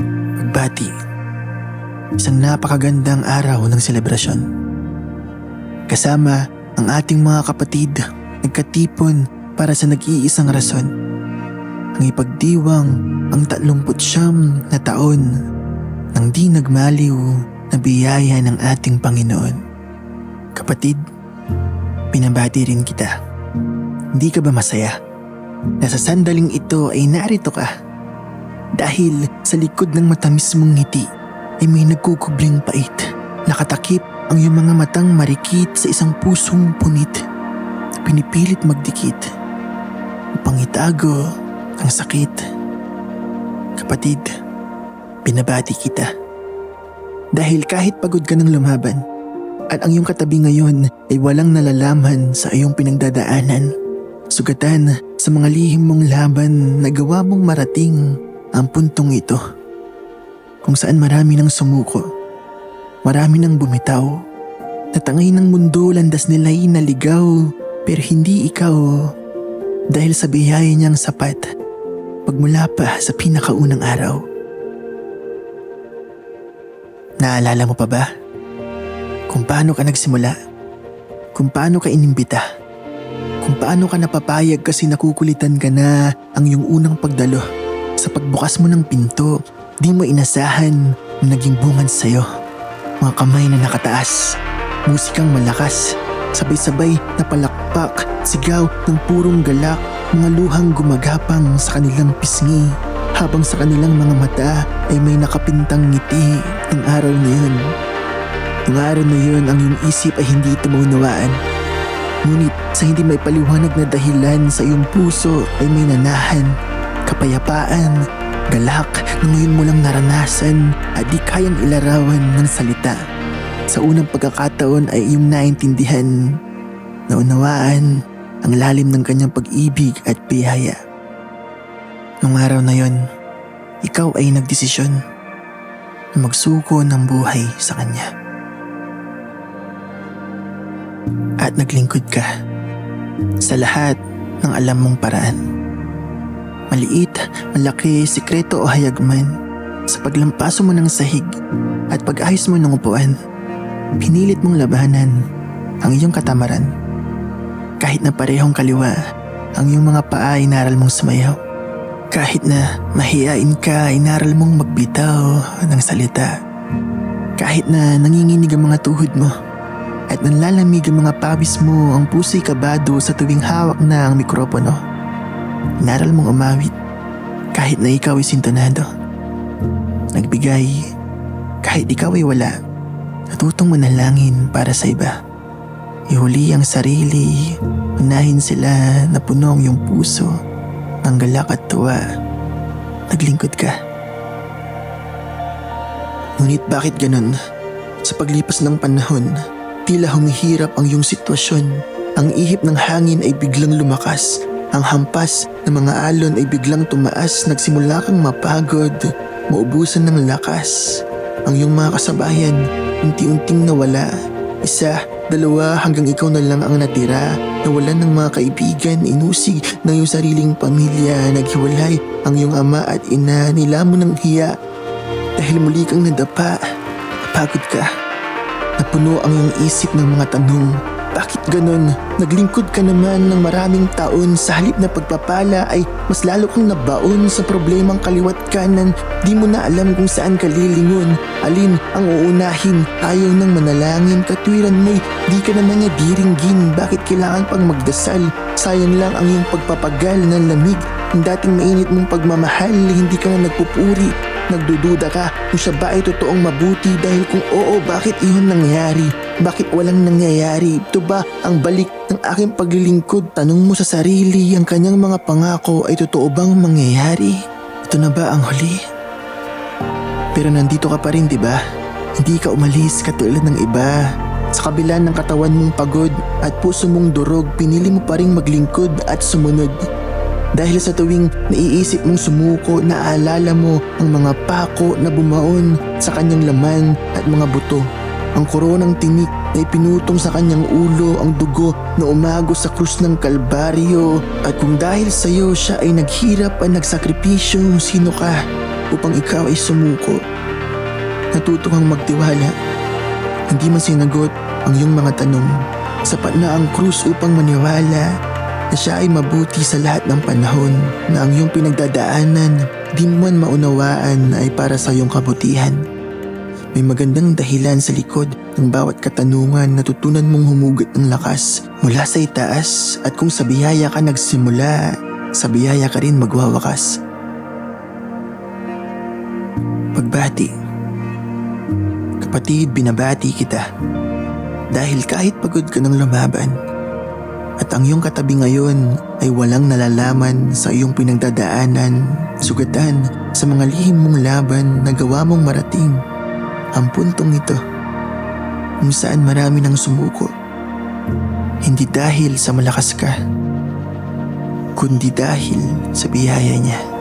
pagbati. Isang napakagandang araw ng selebrasyon. Kasama ang ating mga kapatid, nagkatipon para sa nag-iisang rason. Ang ipagdiwang ang 39 na taon nang di nagmaliw na biyaya ng ating Panginoon. Kapatid, pinabati rin kita. Hindi ka ba masaya? Na sa sandaling ito ay narito ka. Dahil sa likod ng matamis mong ngiti ay may nagkukubling pait. Nakatakip ang iyong mga matang marikit sa isang pusong punit. Pinipilit magdikit upang itago ang sakit. Kapatid, binabati kita. Dahil kahit pagod ka ng lumaban at ang iyong katabi ngayon ay walang nalalaman sa iyong pinagdadaanan, sugatan sa mga lihim mong laban na gawa mong marating ang puntong ito. Kung saan marami nang sumuko, marami nang bumitaw, natangay ng mundo landas nila'y naligaw pero hindi ikaw dahil sa biyaya niyang sapat pagmula pa sa pinakaunang araw. Naalala mo pa ba? Kung paano ka nagsimula? Kung paano ka inimbita? Kung paano ka napapayag kasi nakukulitan ka na ang iyong unang pagdalo? Sa pagbukas mo ng pinto, di mo inasahan na naging bungan sa'yo. Mga kamay na nakataas, musikang malakas, sabay-sabay na palakpak, sigaw ng purong galak, mga luhang gumagapang sa kanilang pisngi habang sa kanilang mga mata ay may nakapintang ngiti ng araw na yun. Ng araw na yun ang iyong isip ay hindi ito maunawaan. Ngunit sa hindi may paliwanag na dahilan sa iyong puso ay may nanahan, kapayapaan, galak na ngayon mo lang naranasan at di kayang ilarawan ng salita. Sa unang pagkakataon ay iyong naintindihan, naunawaan ang lalim ng kanyang pag-ibig at biyaya. Nung araw na yon, ikaw ay nagdesisyon na magsuko ng buhay sa kanya. At naglingkod ka sa lahat ng alam mong paraan. Maliit, malaki, sikreto o hayag man, sa paglampaso mo ng sahig at pag-ayos mo ng upuan, pinilit mong labanan ang iyong katamaran. Kahit na parehong kaliwa, ang iyong mga paa ay naral mong sumayaw. Kahit na mahiyain ka, inaral mong magbitaw ng salita. Kahit na nanginginig ang mga tuhod mo at nanlalamig ang mga pawis mo ang puso'y kabado sa tuwing hawak na ang mikropono. Inaral mong umawit kahit na ikaw ay sintonado. Nagbigay kahit ikaw ay wala. Natutong manalangin para sa iba. Ihuli ang sarili, unahin sila na puno ang iyong puso ng galak at tuwa. Naglingkod ka. Ngunit bakit ganun? Sa paglipas ng panahon, tila humihirap ang iyong sitwasyon. Ang ihip ng hangin ay biglang lumakas. Ang hampas ng mga alon ay biglang tumaas. Nagsimula kang mapagod, maubusan ng lakas. Ang iyong mga kasabayan, unti-unting nawala. Isa, dalawa hanggang ikaw na lang ang natira. Nawalan ng mga kaibigan, inusig ng iyong sariling pamilya. Naghiwalay ang iyong ama at ina. Nila mo ng hiya dahil muli kang nadapa. Napagod ka. Napuno ang iyong isip ng mga tanong. Bakit ganon? Naglingkod ka naman ng maraming taon sa halip na pagpapala ay mas lalo kang nabaon sa problemang kaliwat kanan. Di mo na alam kung saan ka lilingon. Alin ang uunahin? Ayaw ng manalangin. Katwiran mo'y di ka naman niya diringgin. Bakit kailangan pang magdasal? Sayang lang ang iyong pagpapagal ng lamig. Ang dating mainit mong pagmamahal, hindi ka na nagpupuri. Nagdududa ka kung siya ba ay totoong mabuti dahil kung oo, bakit iyon nangyari? Bakit walang nangyayari? Ito ba ang balik ng aking paglilingkod? Tanong mo sa sarili, ang kanyang mga pangako ay totoo bang mangyayari? Ito na ba ang huli? Pero nandito ka pa rin, di ba? Hindi ka umalis katulad ng iba. Sa kabila ng katawan mong pagod at puso mong durog, pinili mo pa rin maglingkod at sumunod. Dahil sa tuwing naiisip mong sumuko, naaalala mo ang mga pako na bumaon sa kanyang laman at mga buto. Ang koronang tinik na ipinutong sa kanyang ulo ang dugo na umago sa krus ng Kalbaryo. At kung dahil sa iyo siya ay naghirap at nagsakripisyo, sino ka? upang ikaw ay sumuko. Natuto magtiwala. Hindi man sinagot ang iyong mga tanong. Sapat na ang krus upang maniwala na siya ay mabuti sa lahat ng panahon na ang iyong pinagdadaanan di mo man maunawaan na ay para sa iyong kabutihan. May magandang dahilan sa likod ng bawat katanungan na tutunan mong humugot ng lakas mula sa itaas at kung sa biyaya ka nagsimula, sa biyaya ka rin magwawakas. Pagbati Kapatid, binabati kita. Dahil kahit pagod ka ng lumaban, at ang iyong katabi ngayon ay walang nalalaman sa iyong pinagdadaanan, sugatan sa mga lihim mong laban na gawa mong marating ang puntong ito kung saan marami nang sumuko. Hindi dahil sa malakas ka, kundi dahil sa biyaya niya.